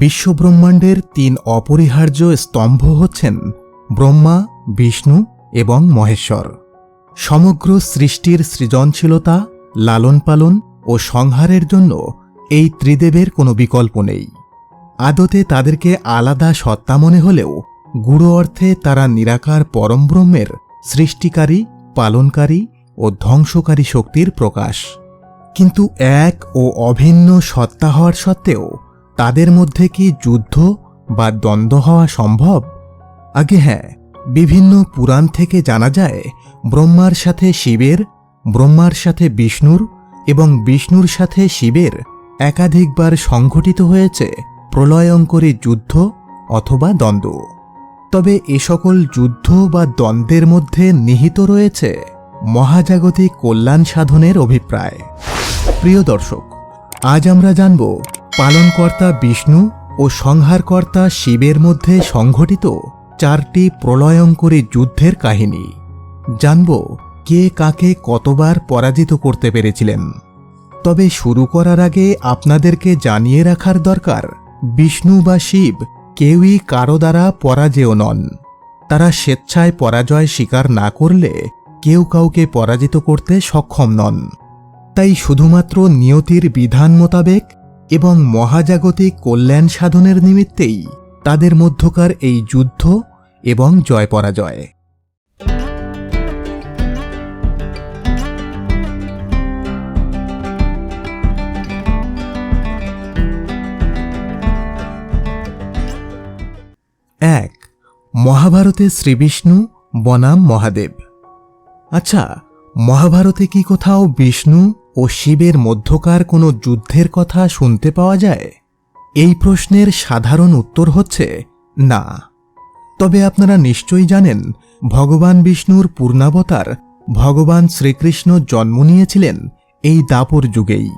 বিশ্বব্রহ্মাণ্ডের তিন অপরিহার্য স্তম্ভ হচ্ছেন ব্রহ্মা, বিষ্ণু এবং মহেশ্বর। সমগ্র সৃষ্টির সৃজনশীলতা লালন পালন ও সংহারের জন্য এই ত্রিদেবের কোনো বিকল্প নেই। আদতে তাদেরকে আলাদা সত্তা মনে হলেও গুড়ো অর্থে তারা নিরাকার পরমব্রহ্মের সৃষ্টিকারী, পালনকারী ও ধ্বংসকারী শক্তির প্রকাশ। কিন্তু এক ও অভিন্ন সত্তা হওয়ার সত্ত্বেও তাদের মধ্যে কি যুদ্ধ বা দ্বন্দ্ব হওয়া সম্ভব? আগে হ্যাঁ বিভিন্ন পুরাণ থেকে জানা যায় ব্রহ্মার সাথে শিবের, ব্রহ্মার সাথে বিষ্ণুর এবং বিষ্ণুর সাথে শিবের একাধিকবার সংঘটিত হয়েছে প্রলয়ঙ্করী যুদ্ধ অথবা দ্বন্দ্ব। তবে এ সকল যুদ্ধ বা দ্বন্দ্বের মধ্যে নিহিত রয়েছে মহাজাগতিক কল্যাণ সাধনের অভিপ্রায়। প্রিয় দর্শক, আজ আমরা জানব পালনকর্তা বিষ্ণু ও সংহারকর্তা শিবের মধ্যে সংঘটিত চারটি প্রলয়ঙ্করী যুদ্ধের কাহিনী। জানব কে কাকে কতবার পরাজিত করতে পেরেছিলেন। তবে শুরু করার আগে আপনাদেরকে জানিয়ে রাখার দরকার, বিষ্ণু বা শিব কেউই কারও দ্বারা পরাজেয় নন। তারা স্বেচ্ছায় পরাজয় স্বীকার না করলে কেউ কাউকে পরাজিত করতে সক্ষম নন। তাই শুধুমাত্র নিয়তির বিধান মোতাবেক এবং মহাজাগতিক কল্যাণ সাধনের নিমিত্তেই তাদের মধ্যকার এই যুদ্ধ এবং জয় পরাজয় এক, মহাভারতে শ্রীবিষ্ণু, বনাম মহাদেব। আচ্ছা মহাভারতে কি কোথাও বিষ্ণু ও শিবের মধ্যকার কোনো যুদ্ধের কথা শুনতে পাওয়া যায়? এই প্রশ্নের সাধারণ উত্তর হচ্ছে, না। তবে আপনারা নিশ্চয়ই জানেন, ভগবান বিষ্ণুর পূর্ণাবতার ভগবান শ্রীকৃষ্ণ জন্ম নিয়েছিলেন এই দাপর যুগেই।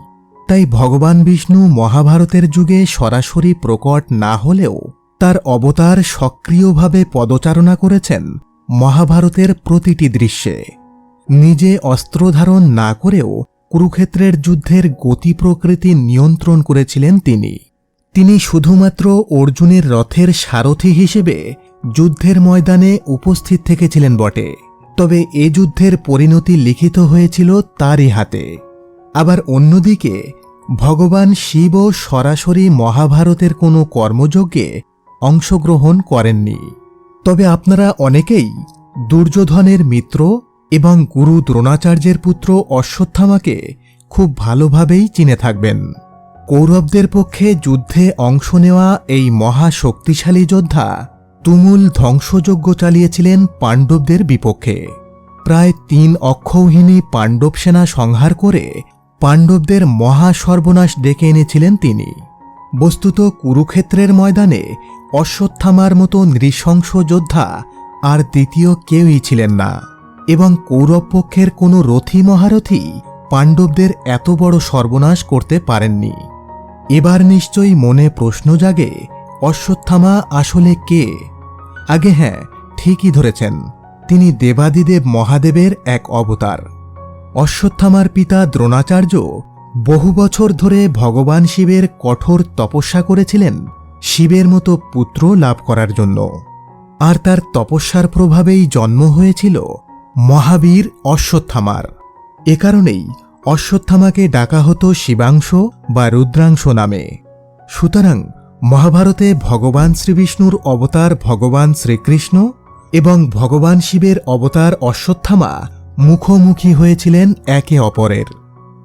তাই ভগবান বিষ্ণু মহাভারতের যুগে সরাসরি প্রকট না হলেও তার অবতার সক্রিয়ভাবে পদচারণা করেছেন মহাভারতের প্রতিটি দৃশ্যে। নিজে অস্ত্র ধারণ না করেও কুরুক্ষেত্রের যুদ্ধের গতি প্রকৃতি নিয়ন্ত্রণ করেছিলেন তিনি। তিনি শুধুমাত্র অর্জুনের রথের সারথি হিসেবে যুদ্ধের ময়দানে উপস্থিত থেকেছিলেন বটে। তবে এ যুদ্ধের পরিণতি লিখিত হয়েছিল তারই হাতে। আবার অন্যদিকে, ভগবান শিবও সরাসরি মহাভারতের কোনো কর্মযজ্ঞে অংশগ্রহণ করেননি। তবে আপনারা অনেকেই দুর্যোধনের মিত্র এবং গুরু দ্রোণাচার্যের পুত্র অশ্বত্থামাকে খুব ভালোভাবেই চিনে থাকবেন। কৌরবদের পক্ষে যুদ্ধে অংশ নেওয়া এই মহা শক্তিশালী যোদ্ধা তুমুল ধ্বংসযজ্ঞ চালিয়েছিলেন পাণ্ডবদের বিপক্ষে। প্রায় তিন অক্ষৌহিনী পাণ্ডব সেনা সংহার করে পাণ্ডবদের মহা সর্বনাশ ডেকে এনেছিলেন তিনি। বস্তুত কুরুক্ষেত্রের ময়দানে অশ্বত্থামার মতো নৃশংস যোদ্ধা আর দ্বিতীয় কেউই ছিলেন না। এবং কৌরব পক্ষের কোনো রথী মহারথী পাণ্ডবদের এত বড় সর্বনাশ করতে পারেননি। এবার নিশ্চয়ই মনে প্রশ্ন জাগে, অশ্বত্থামা আসলে কে? আগে হ্যাঁ ঠিকই ধরেছেন, তিনি দেবাদিদেব মহাদেবের এক অবতার। অশ্বত্থামার পিতা দ্রোণাচার্য বহু বছর ধরে ভগবান শিবের কঠোর তপস্যা করেছিলেন শিবের মতো পুত্র লাভ করার জন্য। আর তার তপস্যার প্রভাবেই জন্ম হয়েছিল মহাবীর অশ্বত্থামার। এ কারণেই অশ্বত্থামাকে ডাকা হতো শিবাংশ বা রুদ্রাংশ নামে। সুতরাং মহাভারতে ভগবান শ্রীবিষ্ণুর অবতার ভগবান শ্রীকৃষ্ণ এবং ভগবান শিবের অবতার অশ্বত্থামা মুখোমুখি হয়েছিলেন একে অপরের।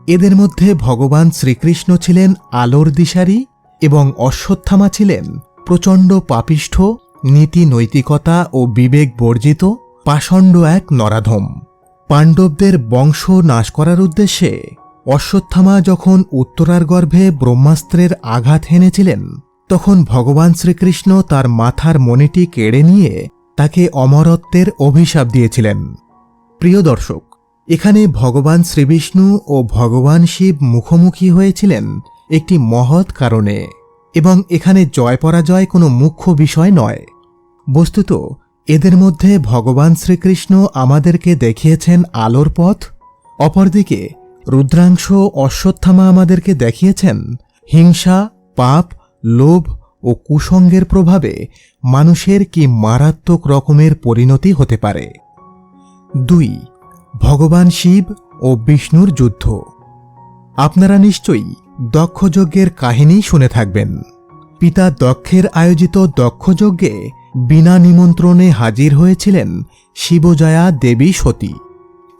এদের মধ্যে ভগবান শ্রীকৃষ্ণ ছিলেন আলোর দিশারি এবং অশ্বত্থামা ছিলেন প্রচণ্ড পাপিষ্ঠ, নীতি নৈতিকতা ও বিবেক বর্জিত পাষণ্ড এক নরাধম। পাণ্ডবদের বংশ নাশ করার উদ্দেশ্যে অশ্বত্থামা যখন উত্তরার গর্ভে ব্রহ্মাস্ত্রের আঘাত হেনেছিলেন, তখন ভগবান শ্রীকৃষ্ণ তার মাথার মণিটি কেড়ে নিয়ে তাকে অমরত্বের অভিশাপ দিয়েছিলেন। প্রিয় দর্শক, এখানে ভগবান শ্রীবিষ্ণু ও ভগবান শিব মুখোমুখি হয়েছিলেন একটি মহৎ কারণে, এবং এখানে জয় পরাজয় কোনো মুখ্য বিষয় নয়। বস্তুত এদের মধ্যে ভগবান শ্রীকৃষ্ণ আমাদেরকে দেখিয়েছেন আলোর পথ, অপরদিকে রুদ্রাংশ অশ্বত্থামা আমাদেরকে দেখিয়েছেন হিংসা, পাপ, লোভ ও কুসঙ্গের প্রভাবে মানুষের কি মারাত্মক রকমের পরিণতি হতে পারে। দুই, ভগবান শিব ও বিষ্ণুর যুদ্ধ। আপনারা নিশ্চয়ই দক্ষযজ্ঞের কাহিনী শুনে থাকবেন। পিতা দক্ষের আয়োজিত দক্ষযজ্ঞে বিনা নিমন্ত্রণে হাজির হয়েছিলেন শিবজয়া দেবী সতী।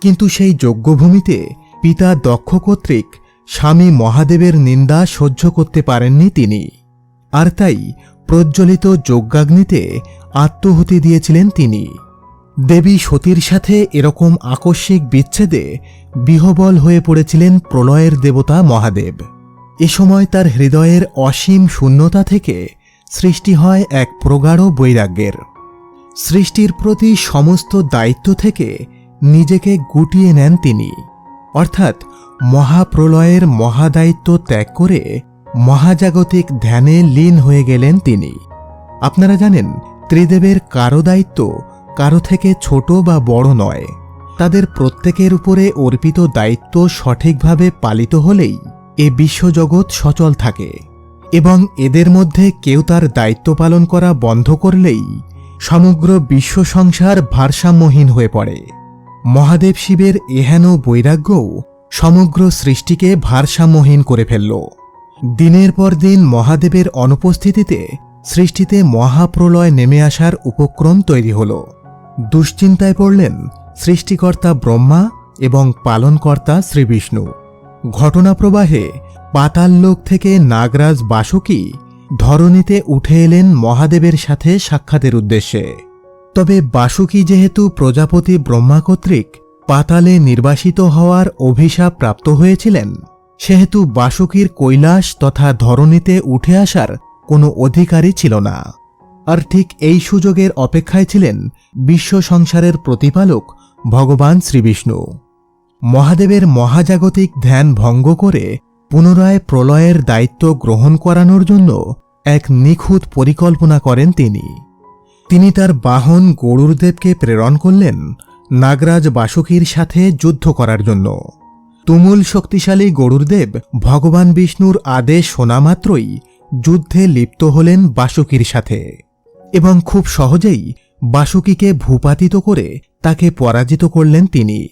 কিন্তু সেই যজ্ঞভূমিতে পিতা দক্ষ কর্তৃক স্বামী মহাদেবের নিন্দা সহ্য করতে পারেননি তিনি। আর তাই প্রজ্বলিত যজ্ঞাগ্নিতে আত্মহুতি দিয়েছিলেন তিনি। দেবী সতীর সাথে এরকম আকস্মিক বিচ্ছেদে বিহবল হয়ে পড়েছিলেন প্রলয়ের দেবতা মহাদেব। এ সময় তার হৃদয়ের অসীম শূন্যতা থেকে সৃষ্টি হয় এক প্রগাঢ় বৈরাগ্যের। সৃষ্টির প্রতি সমস্ত দায়িত্ব থেকে নিজেকে গুটিয়ে নেন তিনি। অর্থাৎ মহাপ্রলয়ের মহাদায়িত্ব ত্যাগ করে মহাজাগতিক ধ্যানে লীন হয়ে গেলেন তিনি। আপনারা জানেন, ত্রিদেবের কারও দায়িত্ব কারও থেকে ছোট বা বড় নয়। তাদের প্রত্যেকের উপরে অর্পিত দায়িত্ব সঠিকভাবে পালিত হলেই এ বিশ্বজগৎ সচল থাকে। এবং এদের মধ্যে কেউ তার দায়িত্ব পালন করা বন্ধ করলেই সমগ্র বিশ্ব সংসার ভারসাম্যহীন হয়ে পড়ে। মহাদেব শিবের এহেন বৈরাগ্যও সমগ্র সৃষ্টিকে ভারসাম্যহীন করে ফেলল। দিনের পর দিন মহাদেবের অনুপস্থিতিতে সৃষ্টিতে মহাপ্রলয় নেমে আসার উপক্রম তৈরি হল। দুশ্চিন্তায় পড়লেন সৃষ্টিকর্তা ব্রহ্মা এবং পালনকর্তা শ্রীবিষ্ণু। ঘটনাপ্রবাহে পাতাললোক থেকে নাগরাজ বাসুকি ধরণীতে উঠে এলেন মহাদেবের সাথে সাক্ষাতের উদ্দেশ্যে। তবে বাসুকি যেহেতু প্রজাপতি ব্রহ্মা কর্তৃক পাতালে নির্বাসিত হওয়ার অভিশাপ প্রাপ্ত হয়েছিলেন, সেহেতু বাসুকির কৈলাস তথা ধরণীতে উঠে আসার কোনো অধিকারই ছিল না। আর ঠিক এই সুযোগের অপেক্ষায় ছিলেন বিশ্ব সংসারের প্রতিপালক ভগবান শ্রীবিষ্ণু। মহাদেবের মহাজাগতিক ধ্যান ভঙ্গ করে পুনরায় প্রলয়ের দায়িত্ব গ্রহণ করানোর জন্য এক নিখুঁত পরিকল্পনা করেন তিনি। তিনি তার বাহন গরুরদেবকে প্রেরণ করলেন নাগরাজ বাসুকীর সাথে যুদ্ধ করার জন্য। তুমুল শক্তিশালী গরুরদেব ভগবান বিষ্ণুর আদেশ শোনা মাত্রই যুদ্ধে লিপ্ত হলেন বাসুকীর সাথে এবং খুব সহজেই বাসুকীকে ভূপাতিত করে তাকে পরাজিত করলেন তিনি।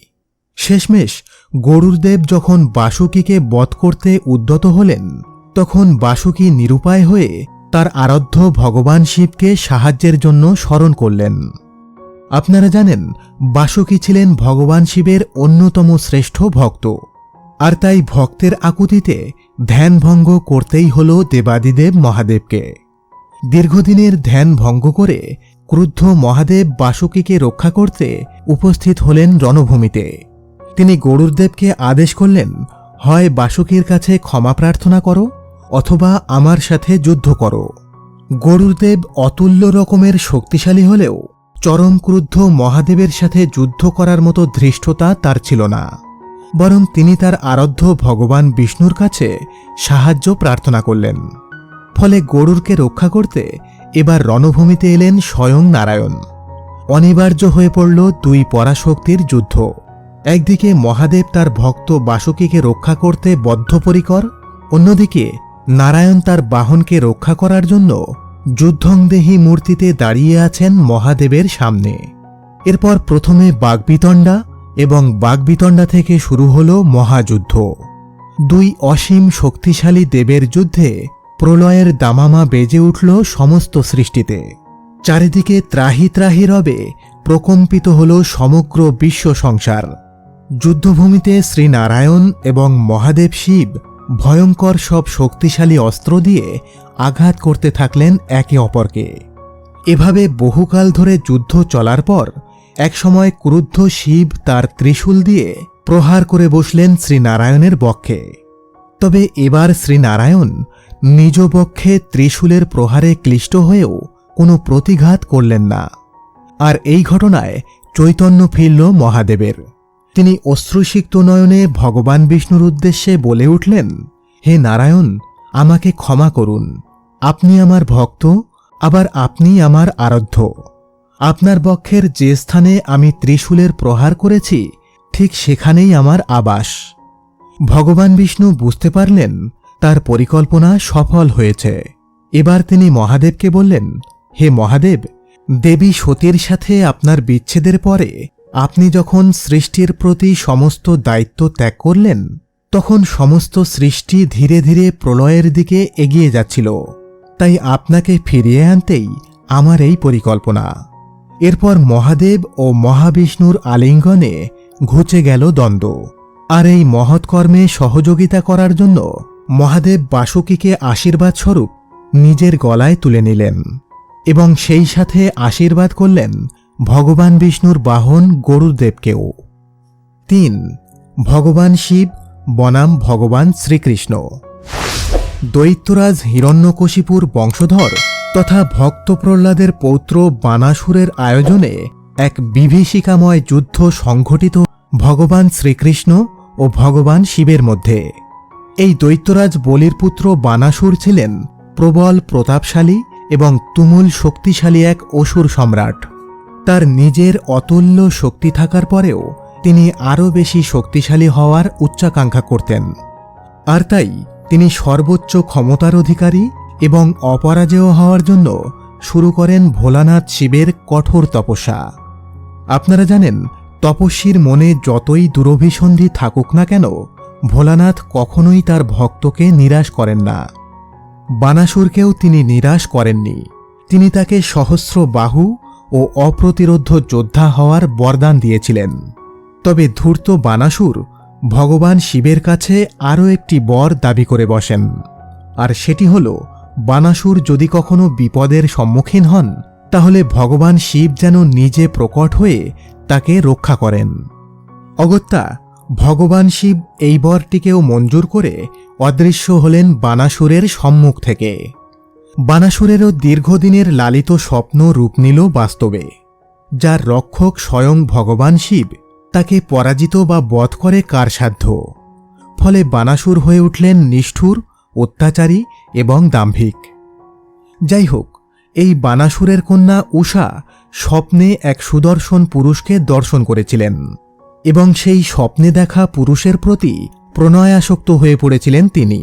শেষমেশ গরুরদেব যখন বাসুকীকে বধ করতে উদ্যত হলেন, তখন বাসুকী নিরুপায় হয়ে তার আরাধ্য ভগবান শিবকে সাহায্যের জন্য স্মরণ করলেন। আপনারা জানেন, বাসুকী ছিলেন ভগবান শিবের অন্যতম শ্রেষ্ঠ ভক্ত। আর তাই ভক্তের আকুতিতে ধ্যানভঙ্গ করতেই হল দেবাদিদেব মহাদেবকে। দীর্ঘদিনের ধ্যান ভঙ্গ করে ক্রুদ্ধ মহাদেব বাসুকীকে রক্ষা করতে উপস্থিত হলেন রণভূমিতে। তিনি গরুরদেবকে আদেশ করলেন, হয় বাসুকীর কাছে ক্ষমা প্রার্থনা করো, অথবা আমার সাথে যুদ্ধ করো। গরুরদেব অতুল্য রকমের শক্তিশালী হলেও চরম ক্রুদ্ধ মহাদেবের সাথে যুদ্ধ করার মতো ধৃষ্টতা তার ছিল না। বরং তিনি তার আরাধ্য ভগবান বিষ্ণুর কাছে সাহায্য প্রার্থনা করলেন। ফলে গরুরকে রক্ষা করতে এবার রণভূমিতে এলেন স্বয়ং নারায়ণ। অনিবার্য হয়ে পড়ল দুই পরাশক্তির যুদ্ধ। একদিকে মহাদেব তার ভক্ত বাসুকীকে রক্ষা করতে বদ্ধপরিকর, অন্যদিকে নারায়ণ তার বাহনকে রক্ষা করার জন্য যুদ্ধংদেহী মূর্তিতে দাঁড়িয়ে আছেন মহাদেবের সামনে। এরপর প্রথমে বাগবিতণ্ডা এবং বাগবিতণ্ডা থেকে শুরু হল মহাযুদ্ধ। দুই অসীম শক্তিশালী দেবের যুদ্ধে প্রলয়ের দামামা বেজে উঠল সমস্ত সৃষ্টিতে। চারিদিকে ত্রাহি ত্রাহি রবে প্রকম্পিত হল সমগ্র বিশ্ব সংসার। যুদ্ধভূমিতে শ্রীনারায়ণ এবং মহাদেব শিব ভয়ঙ্কর সব শক্তিশালী অস্ত্র দিয়ে আঘাত করতে থাকলেন একে অপরকে। এভাবে বহুকাল ধরে যুদ্ধ চলার পর একসময় ক্রুদ্ধ শিব তার ত্রিশূল দিয়ে প্রহার করে বসলেন শ্রীনারায়ণের বক্ষে। তবে এবার শ্রীনারায়ণ নিজ বক্ষে ত্রিশূলের প্রহারে ক্লিষ্ট হয়েও কোনো প্রতিঘাত করলেন না। আর এই ঘটনায় চৈতন্য ফিরল মহাদেবের। তিনি অশ্রুসিক্ত নয়নে ভগবান বিষ্ণুর উদ্দেশ্যে বলে উঠলেন, হে নারায়ণ, আমাকে ক্ষমা করুন। আপনি আমার ভক্ত, আবার আপনি আমার আরাধ্য। আপনার বক্ষের যে স্থানে আমি ত্রিশূলের প্রহার করেছি, ঠিক সেখানেই আমার আবাস। ভগবান বিষ্ণু বুঝতে পারলেন, তার পরিকল্পনা সফল হয়েছে। এবার তিনি মহাদেবকে বললেন, হে মহাদেব, দেবী সতীর সাথে আপনার বিচ্ছেদের পরে আপনি যখন সৃষ্টির প্রতি সমস্ত দায়িত্ব ত্যাগ করলেন, তখন সমস্ত সৃষ্টি ধীরে ধীরে প্রলয়ের দিকে এগিয়ে যাচ্ছিল। তাই আপনাকে ফিরিয়ে আনতেই আমার এই পরিকল্পনা। এরপর মহাদেব ও মহাবিষ্ণুর আলিঙ্গনে ঘুচে গেল দ্বন্দ্ব। আর এই মহৎকর্মে সহযোগিতা করার জন্য মহাদেব বাসুকীকে আশীর্বাদ স্বরূপ নিজের গলায় তুলে নিলেন এবং সেই সাথে আশীর্বাদ করলেন ভগবান বিষ্ণুর বাহন গরুদেবকেও। তিন, ভগবান শিব, বনাম ভগবান শ্রীকৃষ্ণ। দৈত্যরাজ হিরণ্যকশিপুর বংশধর তথা ভক্ত প্রহ্লাদের পৌত্র বানাসুরের আয়োজনে এক বিভীষিকাময় যুদ্ধ সংঘটিত ভগবান শ্রীকৃষ্ণ ও ভগবান শিবের মধ্যে। এই দৈত্যরাজ বলির পুত্র বানাসুর ছিলেন প্রবল প্রতাপশালী এবং তুমুল শক্তিশালী এক অসুর সম্রাট। তার নিজের অতুল্য শক্তি থাকার পরেও তিনি আরও বেশি শক্তিশালী হওয়ার উচ্চাকাঙ্ক্ষা করতেন। আর তাই তিনি সর্বোচ্চ ক্ষমতার অধিকারী এবং অপরাজেয় হওয়ার জন্য শুরু করেন ভোলানাথ শিবের কঠোর তপস্যা। আপনারা জানেন, তপস্বীর মনে যতই দুরভিসন্ধি থাকুক না কেন, ভোলানাথ কখনোই তার ভক্তকে নিরাশ করেন না। বানাসুরকেও তিনি নিরাশ করেননি। তিনি তাকে সহস্র বাহু ও অপ্রতিরোধ্য যোদ্ধা হওয়ার বরদান দিয়েছিলেন। তবে ধূর্ত বানাসুর ভগবান শিবের কাছে আরও একটি বর দাবি করে বসেন। আর সেটি হল, বানাসুর যদি কখনো বিপদের সম্মুখীন হন, তাহলে ভগবান শিব যেন নিজে প্রকট হয়ে তাকে রক্ষা করেন। অগত্যা, ভগবান শিব এই বরটিকেও মঞ্জুর করে অদৃশ্য হলেন বানাসুরের সম্মুখ থেকে। বানাসুরেরও দীর্ঘদিনের লালিত স্বপ্ন রূপ নিল বাস্তবে, যার রক্ষক স্বয়ং ভগবান শিব তাকে পরাজিত বা বধ করে কার সাধ্য ফলে বানাসুর হয়ে উঠলেন নিষ্ঠুর, অত্যাচারী এবং দাম্ভিক। যাই হোক, এই বানাসুরের কন্যা উষা স্বপ্নে এক সুদর্শন পুরুষকে দর্শন করেছিলেন এবং সেই স্বপ্নে দেখা পুরুষের প্রতি প্রণয়াসক্ত হয়ে পড়েছিলেন তিনি।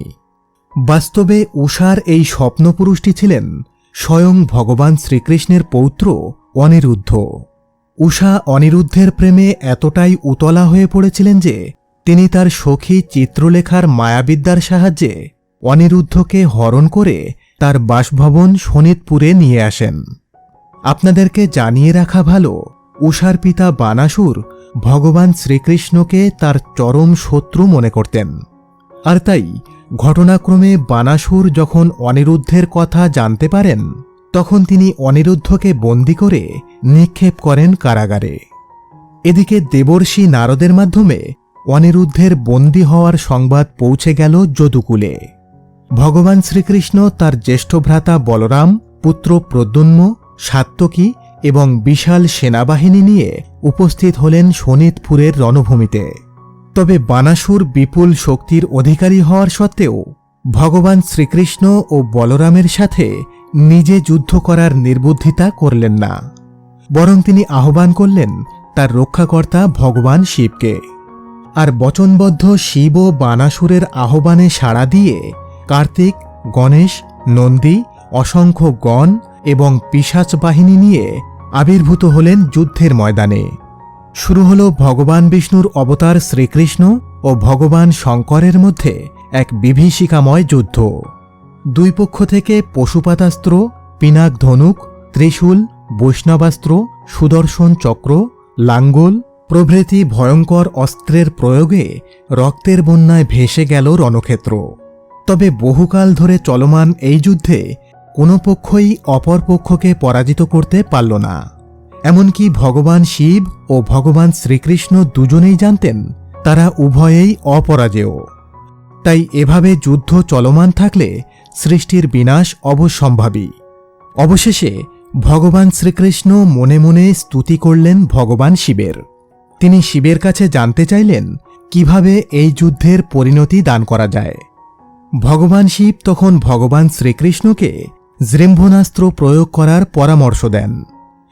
বাস্তবে উষার এই স্বপ্নপুরুষটি ছিলেন স্বয়ং ভগবান শ্রীকৃষ্ণের পৌত্র অনিরুদ্ধ। উষা অনিরুদ্ধের প্রেমে এতটাই উতলা হয়ে পড়েছিলেন যে, তিনি তার সখী চিত্রলেখার মায়াবিদ্যার সাহায্যে অনিরুদ্ধকে হরণ করে তার বাসভবন শোনিতপুরে নিয়ে আসেন। আপনাদেরকে জানিয়ে রাখা ভালো উষার পিতা বানাসুর ভগবান শ্রীকৃষ্ণকে তার চরম শত্রু মনে করতেন। আর তাই ঘটনাক্রমে বানাসুর যখন অনিরুদ্ধের কথা জানতে পারেন, তখন তিনি অনিরুদ্ধকে বন্দি করে নিক্ষেপ করেন কারাগারে। এদিকে দেবর্ষি নারদের মাধ্যমে অনিরুদ্ধের বন্দী হওয়ার সংবাদ পৌঁছে গেল যদুকুলে। ভগবান শ্রীকৃষ্ণ তার জ্যেষ্ঠ ভ্রাতা বলরাম, পুত্র প্রদ্যুন্ম সাত্তকী এবং বিশাল সেনাবাহিনী নিয়ে উপস্থিত হলেন শোনিতপুরের রণভূমিতে। তবে বানাসুর বিপুল শক্তির অধিকারী হওয়ার সত্ত্বেও, ভগবান শ্রীকৃষ্ণ ও বলরামের সাথে নিজে যুদ্ধ করার নির্বুদ্ধিতা করলেন না। বরং তিনি আহ্বান করলেন, তার রক্ষাকর্তা ভগবান শিবকে। আর বচনবদ্ধ শিব ও বানাসুরের আহ্বানে সাড়া দিয়ে কার্তিক, গণেশ, নন্দী, অসংখ্য গণ এবং পিসাচ বাহিনী নিয়ে আবির্ভূত হলেন যুদ্ধের ময়দানে। শুরু হল ভগবান বিষ্ণুর অবতার শ্রীকৃষ্ণ ও ভগবান শঙ্করের মধ্যে এক বিভীষিকাময় যুদ্ধ। দুই পক্ষ থেকে পশুপাতাস্ত্র, পিনাক ধনুক, ত্রিশূল, বৈষ্ণবাস্ত্র, সুদর্শন চক্র, লাঙ্গল প্রভৃতি ভয়ঙ্কর অস্ত্রের প্রয়োগে রক্তের বন্যায় ভেসে গেল রণক্ষেত্র। তবে বহুকাল ধরে চলমান এই যুদ্ধে কোনো পক্ষই অপর পক্ষকে পরাজিত করতে পারল না। এমনকি ভগবান শিব ও ভগবান শ্রীকৃষ্ণ দুজনেই জানতেন, তারা উভয়েই অপরাজেয়। তাই এভাবে যুদ্ধ চলমান থাকলে সৃষ্টির বিনাশ অবশ্যম্ভাবী অবশেষে ভগবান শ্রীকৃষ্ণ মনে মনে স্তুতি করলেন ভগবান শিবের। তিনি শিবের কাছে জানতে চাইলেন, কীভাবে এই যুদ্ধের পরিণতি দান করা যায়। ভগবান শিব তখন ভগবান শ্রীকৃষ্ণকে জৃম্ভনাস্ত্র প্রয়োগ করার পরামর্শ দেন।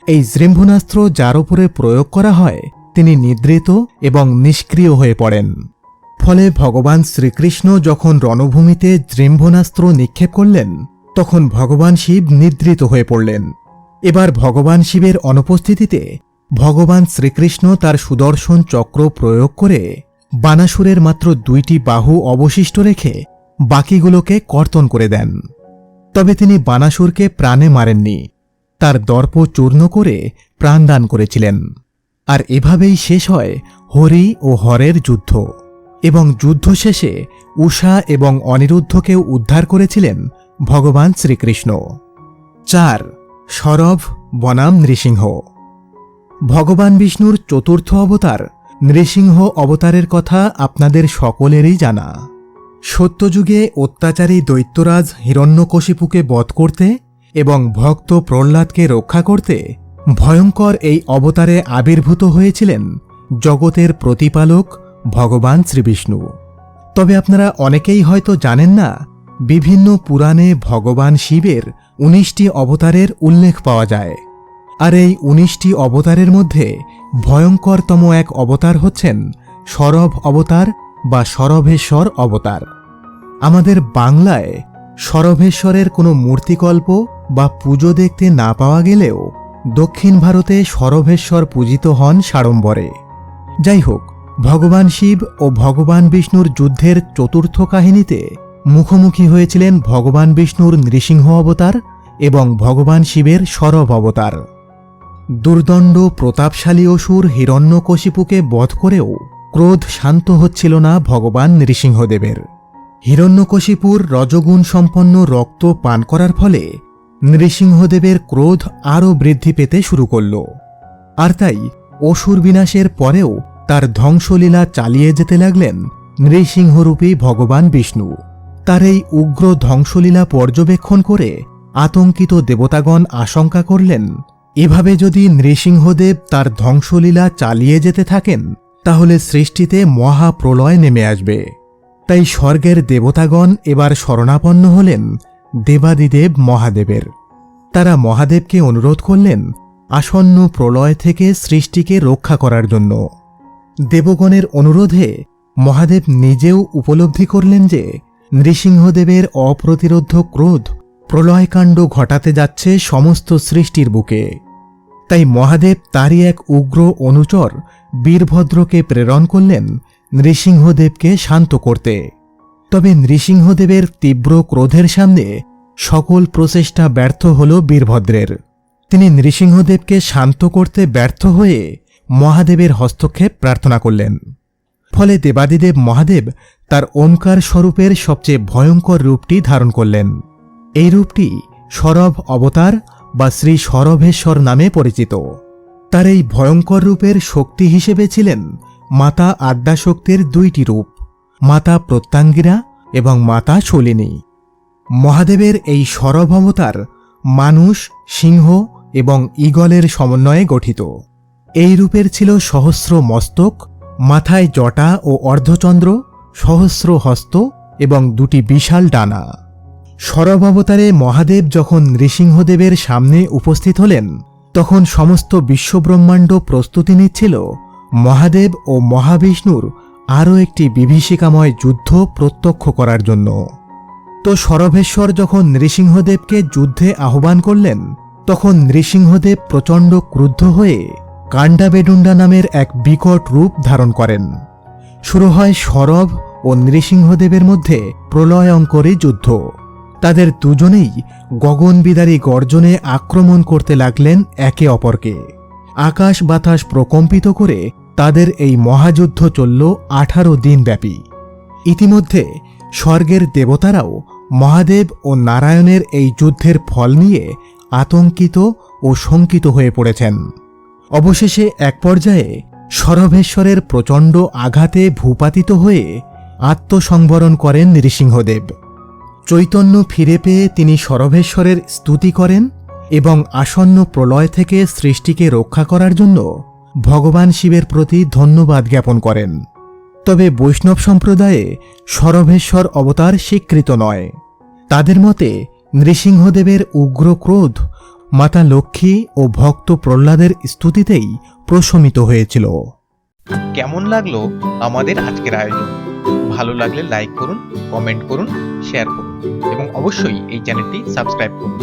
এই জৃম্ভনাস্ত্র যার উপরে প্রয়োগ করা হয়, তিনি নিদ্রিত এবং নিষ্ক্রিয় হয়ে পড়েন। ফলে ভগবান শ্রীকৃষ্ণ যখন রণভূমিতে জৃম্ভনাস্ত্র নিক্ষেপ করলেন, তখন ভগবান শিব নিদ্রিত হয়ে পড়লেন। এবার ভগবান শিবের অনুপস্থিতিতে, ভগবান শ্রীকৃষ্ণ তার সুদর্শন চক্র প্রয়োগ করে বানাসুরের মাত্র দুইটি বাহু অবশিষ্ট রেখে বাকিগুলোকে কর্তন করে দেন। তবে তিনি বানাসুরকে প্রাণে মারেননি। তার দর্প চূর্ণ করে প্রাণদান করেছিলেন। আর এভাবেই শেষ হয় হরি ও হরের যুদ্ধ। এবং যুদ্ধ শেষে উষা এবং অনিরুদ্ধকেও উদ্ধার করেছিলেন ভগবান শ্রীকৃষ্ণ। চার, সরভ বনাম নৃসিংহ। ভগবান বিষ্ণুর চতুর্থ অবতার নৃসিংহ অবতারের কথা আপনাদের সকলেরই জানা। সত্যযুগে অত্যাচারী দৈত্যরাজ হিরণ্যকশিপুকে বধ করতে এবং ভক্ত প্রহ্লাদকে রক্ষা করতে ভয়ঙ্কর এই অবতারে আবির্ভূত হয়েছিলেন জগতের প্রতিপালক ভগবান শ্রীবিষ্ণু। তবে আপনারা অনেকেই হয়তো জানেন না, বিভিন্ন পুরাণে ভগবান শিবের উনিশটি অবতারের উল্লেখ পাওয়া যায়। আর এই উনিশটি অবতারের মধ্যে ভয়ঙ্করতম এক অবতার হচ্ছেন সরভ অবতার বা সরভেশ্বর অবতার। আমাদের বাংলায় সরভেশ্বরের কোনো মূর্তিকল্প বা পুজো দেখতে না পাওয়া গেলেও দক্ষিণ ভারতে সরভেশ্বর পূজিত হন সাড়ম্বরে। যাই হোক, ভগবান শিব ও ভগবান বিষ্ণুর যুদ্ধের চতুর্থ কাহিনীতে মুখোমুখি হয়েছিলেন ভগবান বিষ্ণুর নৃসিংহ অবতার এবং ভগবান শিবের সরব অবতার। দুর্দণ্ড প্রতাপশালী অসুর হিরণ্যকশিপুকে বধ করেও ক্রোধ শান্ত হচ্ছিল না ভগবান নৃসিংহদেবের। হিরণ্যকশিপুর রজগুণ সম্পন্ন রক্ত পান করার ফলে নৃসিংহদেবের ক্রোধ আরও বৃদ্ধি পেতে শুরু করল। আর তাই অসুর বিনাশের পরেও তার ধ্বংসলীলা চালিয়ে যেতে লাগলেন নৃসিংহরূপী ভগবান বিষ্ণু। তার এই উগ্র ধ্বংসলীলা পর্যবেক্ষণ করে আতঙ্কিত দেবতাগণ আশঙ্কা করলেন, এভাবে যদি নৃসিংহদেব তার ধ্বংসলীলা চালিয়ে যেতে থাকেন, তাহলে সৃষ্টিতে মহাপ্রলয় নেমে আসবে। তাই স্বর্গের দেবতাগণ এবার শরণাপন্ন হলেন দেবাদিদেব মহাদেবের। তারা মহাদেবকে অনুরোধ করলেন আসন্ন প্রলয় থেকে সৃষ্টিকে রক্ষা করার জন্য। দেবগণের অনুরোধে মহাদেব নিজেও উপলব্ধি করলেন যে নৃসিংহদেবের অপ্রতিরোধ ক্রোধ প্রলয়কাণ্ড ঘটাতে যাচ্ছে সমস্ত সৃষ্টির বুকে। তাই মহাদেব তারই এক উগ্র অনুচর বীরভদ্রকে প্রেরণ করলেন নৃসিংহদেবকে শান্ত করতে। তবে নৃসিংহদেবের তীব্র ক্রোধের সামনে সকল প্রচেষ্টা ব্যর্থ হল বীরভদ্রের। তিনি নৃসিংহদেবকে শান্ত করতে ব্যর্থ হয়ে মহাদেবের হস্তক্ষেপ প্রার্থনা করলেন। ফলে দেবাদিদেব মহাদেব তার ওমকার স্বরূপের সবচেয়ে ভয়ঙ্কর রূপটি ধারণ করলেন। এই রূপটি সরভ অবতার বা শ্রী সরভেশ্বর নামে পরিচিত। তার এই ভয়ঙ্কর রূপের শক্তি হিসেবে ছিলেন মাতা আদ্যাশক্তির দুইটি রূপ, মাতা প্রত্যাঙ্গিরা এবং মাতা শলিনী। মহাদেবের এই সরভ অবতার মানুষ, সিংহ এবং ঈগলের সমন্বয়ে গঠিত। এই রূপের ছিল সহস্র মস্তক, মাথায় জটা ও অর্ধচন্দ্র, সহস্র হস্ত এবং দুটি বিশাল ডানা। সরব অবতারে মহাদেব যখন নৃসিংহদেবের সামনে উপস্থিত হলেন, তখন সমস্ত বিশ্বব্রহ্মাণ্ড প্রস্তুতি নিচ্ছিল। মহাদেব ও মহাবিষ্ণুর আরও একটি বিভীষিকাময় যুদ্ধ প্রত্যক্ষ করার জন্য। তো সরভেশ্বর যখন নৃসিংহদেবকে যুদ্ধে আহ্বান করলেন, তখন নৃসিংহদেব প্রচণ্ড ক্রুদ্ধ হয়ে কাণ্ডাবেডুন্ডা নামের এক বিকট রূপ ধারণ করেন। শুরু হয় সরব ও নৃসিংহদেবের মধ্যে প্রলয়ঙ্করী যুদ্ধ। তাদের দুজনেই গগনবিদারী গর্জনে আক্রমণ করতে লাগলেন একে অপরকে। আকাশ বাতাস প্রকম্পিত করে তাদের এই মহাযুদ্ধ চলল আঠারো দিন ব্যাপী। ইতিমধ্যে স্বর্গের দেবতারাও মহাদেব ও নারায়ণের এই যুদ্ধের ফল নিয়ে আতঙ্কিত ও শঙ্কিত হয়ে পড়েছেন। অবশেষে এক পর্যায়ে সরভেশ্বরের প্রচণ্ড আঘাতে ভূপাতিত হয়ে আত্মসংবরণ করেন নৃসিংহদেব। চৈতন্য ফিরে পেয়ে তিনি সরভেশ্বরের স্তুতি করেন এবং আসন্ন প্রলয় থেকে সৃষ্টিকে রক্ষা করার জন্য ভগবান শিবের প্রতি ধন্যবাদ জ্ঞাপন করেন। তবে বৈষ্ণব সম্প্রদায়ে সরভেশ্বর অবতার স্বীকৃত নয়। তাদের মতে নৃসিংহদেবের উগ্র ক্রোধ মাতা লক্ষ্মী ও ভক্ত প্রহ্লাদের স্তুতিতেই প্রশমিত হয়েছিল। কেমন লাগল আমাদের আজকের আয়োজন? ভালো লাগলে লাইক করুন, কমেন্ট করুন, শেয়ার করুন এবং অবশ্যই এই চ্যানেলটি সাবস্ক্রাইব করুন।